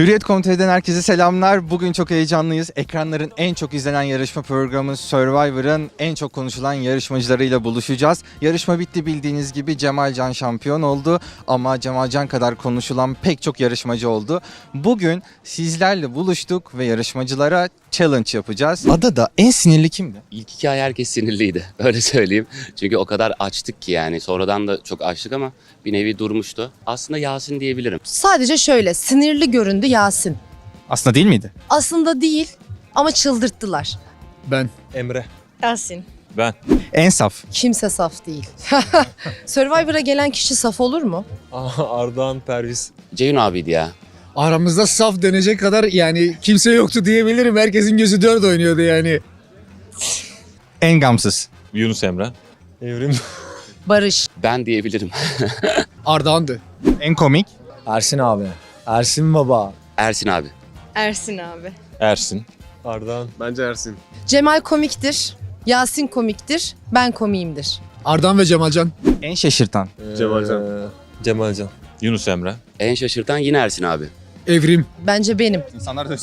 Hürriyet.com.tr'den herkese selamlar. Bugün çok heyecanlıyız. Ekranların en çok izlenen yarışma programı Survivor'ın en çok konuşulan yarışmacılarıyla buluşacağız. Yarışma bitti bildiğiniz gibi Cemal Can şampiyon oldu. Ama Cemal Can kadar konuşulan pek çok yarışmacı oldu. Bugün sizlerle buluştuk ve yarışmacılara challenge yapacağız. Adada en sinirli kimdi? İlk iki ay herkes sinirliydi. Öyle söyleyeyim. Çünkü o kadar açtık ki yani. Sonradan da çok açtık ama bir nevi durmuştu. Aslında Yasin diyebilirim. Sadece şöyle sinirli göründü Yasin. Aslında değil miydi? Aslında değil ama çıldırttılar. Ben. Emre. Yasin. Ben. En saf. Kimse saf değil. Survivor'a gelen kişi saf olur mu? Ardahan Perviz. Ceyhun abiydi ya. Aramızda saf denecek kadar yani kimse yoktu diyebilirim. Herkesin gözü dört oynuyordu yani. En gamsız. Yunus Emre. Evrim. Barış. Ben diyebilirim. Ardahan'dı. En komik. Ersin abi. Ersin baba. Ersin abi. Ersin abi. Ersin. Ardahan. Bence Ersin. Cemal komiktir. Yasin komiktir. Ben komiyimdir. Ardahan ve Cemalcan. En şaşırtan. Cemalcan. Ee, Cemalcan. Yunus Emre. En şaşırtan yine Ersin abi. Evrim. Bence benim. İnsanlar da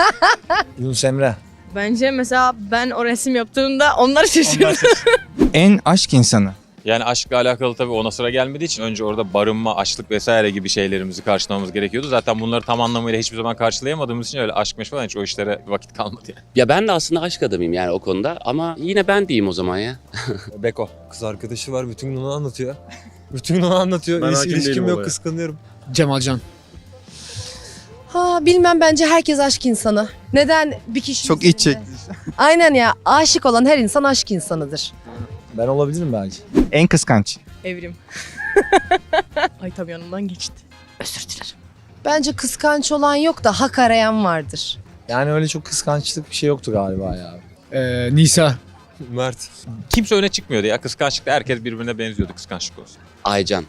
Yunus Emre. Bence mesela ben o resim yaptığımda onlar şaşırdı. En aşk insanı. Yani aşkla alakalı tabii ona sıra gelmediği için önce orada barınma, açlık vesaire gibi şeylerimizi karşılamamız gerekiyordu. Zaten bunları tam anlamıyla hiçbir zaman karşılayamadığımız için öyle aşk meşk falan hiç o işlere vakit kalmadı yani. Ya ben de aslında aşk adamıyım yani o konuda. Ama yine ben diyeyim o zaman ya. Beko. Kız arkadaşı var bütün gün onu anlatıyor. bütün gün onu anlatıyor. Ben İliş- ilişkim yok olaya. kıskanıyorum. Cemalcan. Ha bilmem bence herkes aşk insanı. Neden bir kişi Çok iç çekti. Aynen ya aşık olan her insan aşk insanıdır. Ben olabilirim belki. En kıskanç. Evrim. Ay tam yanımdan geçti. Özür dilerim. Bence kıskanç olan yok da hak arayan vardır. Yani öyle çok kıskançlık bir şey yoktu galiba ya. Ee, Nisa. Mert. Kimse öne çıkmıyordu ya. Kıskançlıkta herkes birbirine benziyordu kıskançlık olsun. Aycan.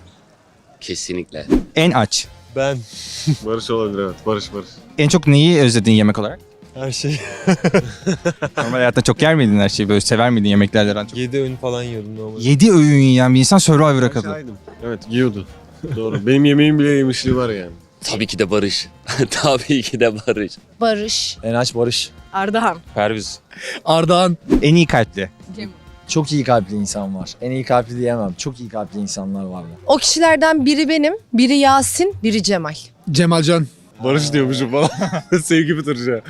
Kesinlikle. En aç. Ben. Barış olabilir evet. Barış Barış. En çok neyi özledin yemek olarak? Her şey. Normal hayatta çok yer miydin her şeyi? Böyle sever miydin yemeklerden çok? 7 öğün falan yiyordum normal. 7 öğün yiyen bir insan Survivor'a katıldı. Şahidim. Evet yiyordu. Doğru. Benim yemeğim bile yemişliği var yani. Tabii ki de Barış. Tabii ki de Barış. Barış. En aç Barış. Ardahan. Perviz. Ardahan. En iyi kalpli. Cem. Çok iyi kalpli insan var. En iyi kalpli diyemem. Çok iyi kalpli insanlar var. O kişilerden biri benim, biri Yasin, biri Cemal. Cemalcan. Barış diyormuşum falan. Sevgi bitireceğim.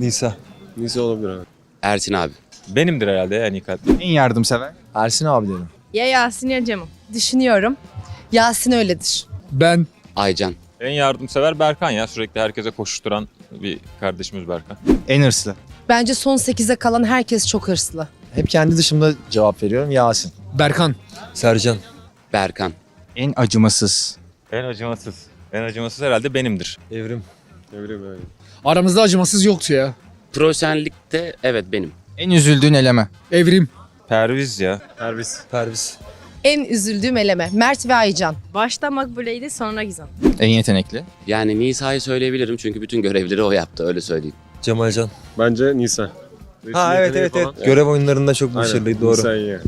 Nisa. Neyse olabilir evet. Ersin abi. Benimdir herhalde en iyi kalpli. En yardımsever. Ersin abi derim. Ya Yasin ya Cemil. Düşünüyorum. Yasin öyledir. Ben. Aycan. En yardımsever Berkan ya. Sürekli herkese koşuşturan bir kardeşimiz Berkan. En hırslı. Bence son 8'e kalan herkes çok hırslı. Hep kendi dışımda cevap veriyorum. Yasin. Berkan. Sercan. Berkan. En acımasız. En acımasız. En acımasız herhalde benimdir. Evrim. Bileyim evet. Aramızda acımasız yoktu ya. Profesyonellikte evet benim. En üzüldüğün eleme. Evrim. Perviz ya. Perviz. Perviz. En üzüldüğüm eleme. Mert ve Aycan. Başta Makbule'ydi sonra Gizem. En yetenekli. Yani Nisa'yı söyleyebilirim çünkü bütün görevleri o yaptı öyle söyleyeyim. Cemalcan. Bence Nisa. Ha evet evet evet. Görev oyunlarında çok başarılıydı doğru. Nisa iyi.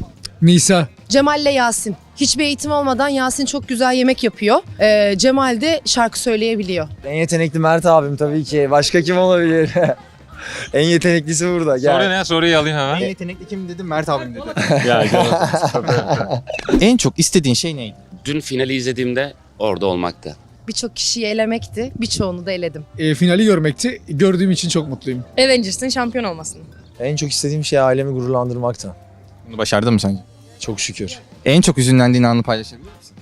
Nisa. Cemal'le Yasin. Hiçbir eğitim olmadan Yasin çok güzel yemek yapıyor. Ee, Cemal de şarkı söyleyebiliyor. En yetenekli Mert abim tabii ki. Başka kim olabilir? en yeteneklisi burada. Gel. Soru ne? Soruyu alayım hemen. En yetenekli kim dedim? Mert abim dedi. Ya en çok istediğin şey neydi? Dün finali izlediğimde orada olmaktı. Birçok kişiyi elemekti. Birçoğunu da eledim. Ee, finali görmekti. Gördüğüm için çok mutluyum. Avengers'ın şampiyon olmasını. En çok istediğim şey ailemi gururlandırmakta. Bunu başardın mı sence? Çok şükür. En çok üzünlendiğin anı paylaşabilir misin?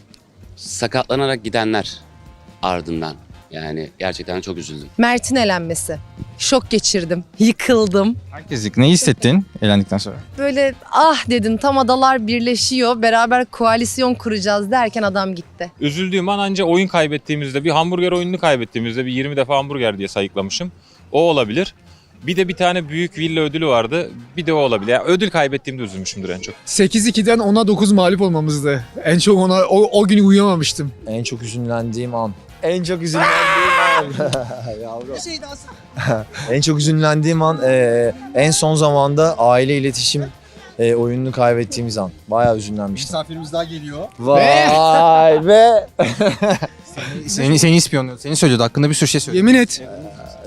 Sakatlanarak gidenler ardından. Yani gerçekten çok üzüldüm. Mert'in elenmesi. Şok geçirdim. Yıkıldım. Herkeslik. Ne hissettin elendikten sonra? Böyle ah dedim tam adalar birleşiyor. Beraber koalisyon kuracağız derken adam gitti. Üzüldüğüm an anca oyun kaybettiğimizde bir hamburger oyununu kaybettiğimizde bir 20 defa hamburger diye sayıklamışım. O olabilir. Bir de bir tane büyük villa ödülü vardı. Bir de o olabilir. Yani ödül kaybettiğimde üzülmüşümdür en çok. 8-2'den 10'a 9 mağlup olmamızdı. En çok ona o, o gün uyuyamamıştım. En çok üzünlendiğim an. En çok üzünlendiğim an. Yavrum. en çok üzünlendiğim an eee, en son zamanda aile iletişim eee, oyununu kaybettiğimiz an. Bayağı üzünlenmiştim. Misafirimiz daha geliyor. Vay be. Seni, seni ispiyonluyordu. Seni söylüyordu. Hakkında bir sürü şey söylüyordu. Yemin et.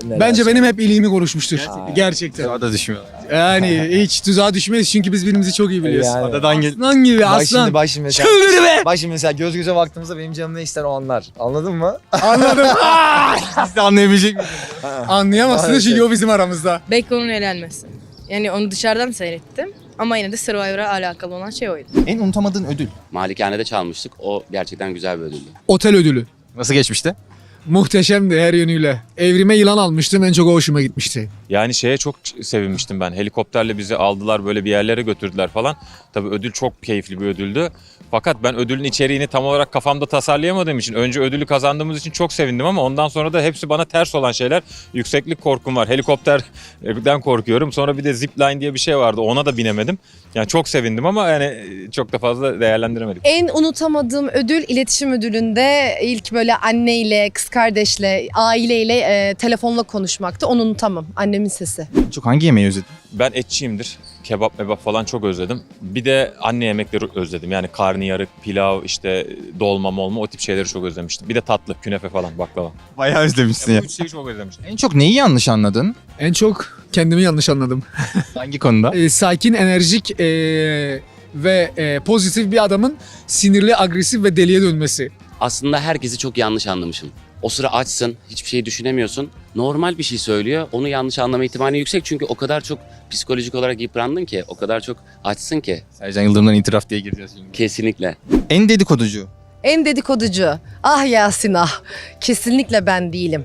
Neler Bence benim hep iyiliğimi konuşmuştur. Gerçekten. Daha da düşmüyor. Yani hiç tuzağa düşmeyiz çünkü biz birbirimizi çok iyi biliyoruz. Yani. Adadan gel. Aslan gibi Bak aslan. şimdi, bak şimdi mesela, Çıldır be! bak şimdi mesela göz göze baktığımızda benim canım ne ister o anlar. Anladın mı? Anladım. Siz de anlayabilecek misiniz? Anlayamazsınız çünkü o bizim aramızda. Beko'nun elenmesi. Yani onu dışarıdan seyrettim. Ama yine de Survivor'a alakalı olan şey oydu. En unutamadığın ödül. Malikane'de çalmıştık. O gerçekten güzel bir ödüldü. Otel ödülü. Nasıl geçmişti? Muhteşemdi her yönüyle. Evrime yılan almıştım en çok o hoşuma gitmişti. Yani şeye çok sevinmiştim ben. Helikopterle bizi aldılar böyle bir yerlere götürdüler falan. Tabii ödül çok keyifli bir ödüldü. Fakat ben ödülün içeriğini tam olarak kafamda tasarlayamadığım için önce ödülü kazandığımız için çok sevindim ama ondan sonra da hepsi bana ters olan şeyler. Yükseklik korkum var. Helikopterden korkuyorum. Sonra bir de zipline diye bir şey vardı. Ona da binemedim. Yani çok sevindim ama yani çok da fazla değerlendiremedik. En unutamadığım ödül iletişim ödülünde ilk böyle anneyle, kız kardeşle, aileyle e, telefonla konuşmaktı. Onu unutamam. Annemin sesi. Çok hangi yemeği özledin? Ben etçiyimdir. Kebap mebap falan çok özledim. Bir de anne yemekleri özledim. Yani karnıyarık, pilav, işte dolma molma o tip şeyleri çok özlemiştim. Bir de tatlı, künefe falan, baklava. Bayağı özlemişsin Ya bu üç şeyi çok özlemiştim. En çok neyi yanlış anladın? En çok kendimi yanlış anladım. Hangi konuda? Ee, sakin, enerjik ee, ve ee, pozitif bir adamın sinirli, agresif ve deliye dönmesi. Aslında herkesi çok yanlış anlamışım. O sıra açsın, hiçbir şey düşünemiyorsun. Normal bir şey söylüyor. Onu yanlış anlama ihtimali yüksek çünkü o kadar çok psikolojik olarak yıprandın ki, o kadar çok açsın ki. Sercan Yıldırım'dan itiraf diye gireceğiz şimdi. Kesinlikle. En dedikoducu. En dedikoducu. Ah Yasin ah. Kesinlikle ben değilim.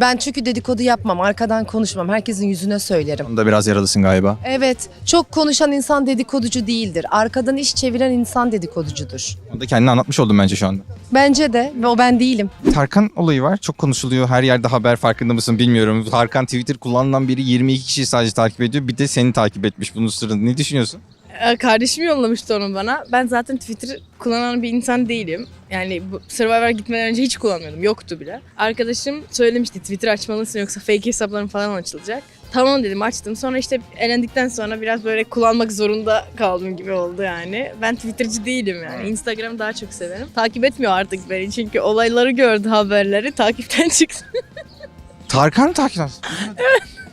Ben çünkü dedikodu yapmam, arkadan konuşmam, herkesin yüzüne söylerim. Onda biraz yaralısın galiba. Evet, çok konuşan insan dedikoducu değildir. Arkadan iş çeviren insan dedikoducudur. Onu da kendini anlatmış oldum bence şu anda. Bence de ve o ben değilim. Tarkan olayı var. Çok konuşuluyor. Her yerde haber farkında mısın bilmiyorum. Tarkan Twitter kullanılan biri 22 kişiyi sadece takip ediyor. Bir de seni takip etmiş bunun sırrında. Ne düşünüyorsun? Ee, Kardeşim yollamıştı onu bana. Ben zaten Twitter kullanan bir insan değilim. Yani bu Survivor'a gitmeden önce hiç kullanmıyordum. Yoktu bile. Arkadaşım söylemişti Twitter açmalısın yoksa fake hesapların falan açılacak. Tamam dedim açtım. Sonra işte elendikten sonra biraz böyle kullanmak zorunda kaldım gibi oldu yani. Ben Twitter'cı değilim yani. Instagram'ı daha çok severim. Takip etmiyor artık beni çünkü olayları gördü haberleri. Takipten çıktı. Tarkan takip et.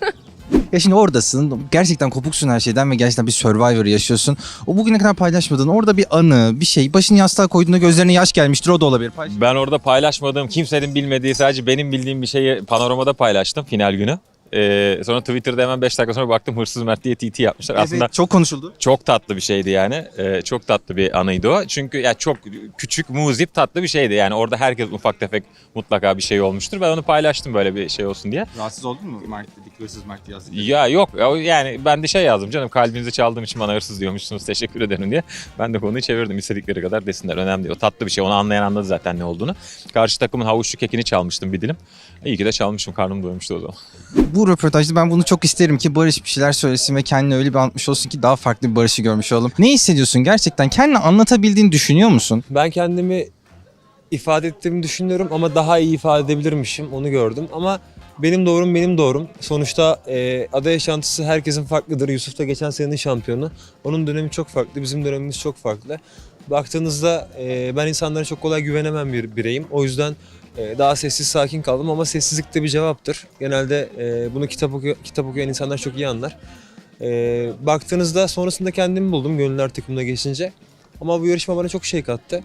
Ya şimdi oradasın. Gerçekten kopuksun her şeyden ve gerçekten bir Survivor yaşıyorsun. O bugüne kadar paylaşmadığın orada bir anı, bir şey. Başını yastığa koyduğunda gözlerine yaş gelmiştir. O da olabilir. Paylaş. Ben orada paylaşmadığım, kimsenin bilmediği, sadece benim bildiğim bir şeyi panoramada paylaştım final günü. Ee, sonra Twitter'da hemen 5 dakika sonra baktım Hırsız Mert diye TT yapmışlar. Aslında Evet, çok konuşuldu. çok tatlı bir şeydi yani. Ee, çok tatlı bir anıydı o. Çünkü ya çok küçük, muzip, tatlı bir şeydi. Yani orada herkes ufak tefek mutlaka bir şey olmuştur. Ben onu paylaştım böyle bir şey olsun diye. Rahatsız oldun mu? Mert dedik, hırsız Mert yazdık. Ya yok ya yani ben de şey yazdım canım kalbinizi çaldığım için bana hırsız diyormuşsunuz teşekkür ederim diye. Ben de konuyu çevirdim istedikleri kadar desinler önemli değil. O tatlı bir şey onu anlayan anladı zaten ne olduğunu. Karşı takımın havuçlu kekini çalmıştım bir dilim. İyi ki de çalmışım karnım doymuştu o zaman. Bu röportajda ben bunu çok isterim ki Barış bir şeyler söylesin ve kendini öyle bir anlatmış olsun ki daha farklı bir Barış'ı görmüş olalım. Ne hissediyorsun gerçekten? Kendini anlatabildiğini düşünüyor musun? Ben kendimi ifade ettiğimi düşünüyorum ama daha iyi ifade edebilirmişim onu gördüm. Ama benim doğrum benim doğrum. Sonuçta e, ada yaşantısı herkesin farklıdır. Yusuf da geçen senenin şampiyonu. Onun dönemi çok farklı, bizim dönemimiz çok farklı. Baktığınızda e, ben insanlara çok kolay güvenemem bir bireyim. O yüzden daha sessiz sakin kaldım ama sessizlik de bir cevaptır. Genelde e, bunu kitap, okuyor, kitap okuyan insanlar çok iyi anlar. E, baktığınızda sonrasında kendimi buldum gönüller takımına geçince. Ama bu yarışma bana çok şey kattı.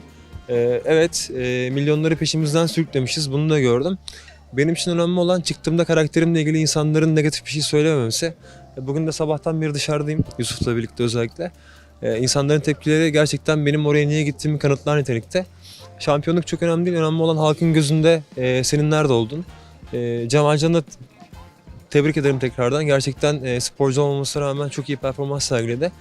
Ee, evet, e, milyonları peşimizden sürüklemişiz. Bunu da gördüm. Benim için önemli olan çıktığımda karakterimle ilgili insanların negatif bir şey söylememesi. Bugün de sabahtan beri dışarıdayım. Yusuf'la birlikte özellikle. E, insanların tepkileri gerçekten benim oraya niye gittiğimi kanıtlar nitelikte. Şampiyonluk çok önemli değil. Önemli olan halkın gözünde e, senin nerede oldun. E, Cemal Can'ı tebrik ederim tekrardan. Gerçekten e, sporcu olmamasına rağmen çok iyi performans sergiledi.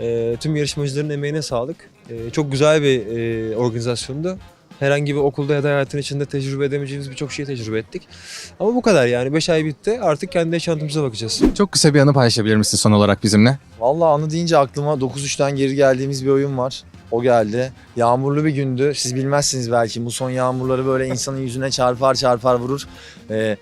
E, tüm yarışmacıların emeğine sağlık. E, çok güzel bir e, organizasyondu. Herhangi bir okulda ya da hayatın içinde tecrübe edemeyeceğimiz birçok şeyi tecrübe ettik. Ama bu kadar yani 5 ay bitti. Artık kendi yaşantımıza bakacağız. Çok kısa bir anı paylaşabilir misin son olarak bizimle? Vallahi anı deyince aklıma 9-3'ten geri geldiğimiz bir oyun var. O geldi. Yağmurlu bir gündü. Siz bilmezsiniz belki. Bu son yağmurları böyle insanın yüzüne çarpar çarpar vurur. Ee,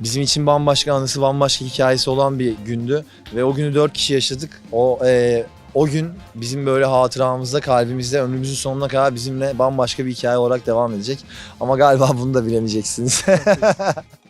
bizim için bambaşka anısı, bambaşka hikayesi olan bir gündü. Ve o günü 4 kişi yaşadık. O e, o gün bizim böyle hatıramızda, kalbimizde ömrümüzün sonuna kadar bizimle bambaşka bir hikaye olarak devam edecek. Ama galiba bunu da bilemeyeceksiniz.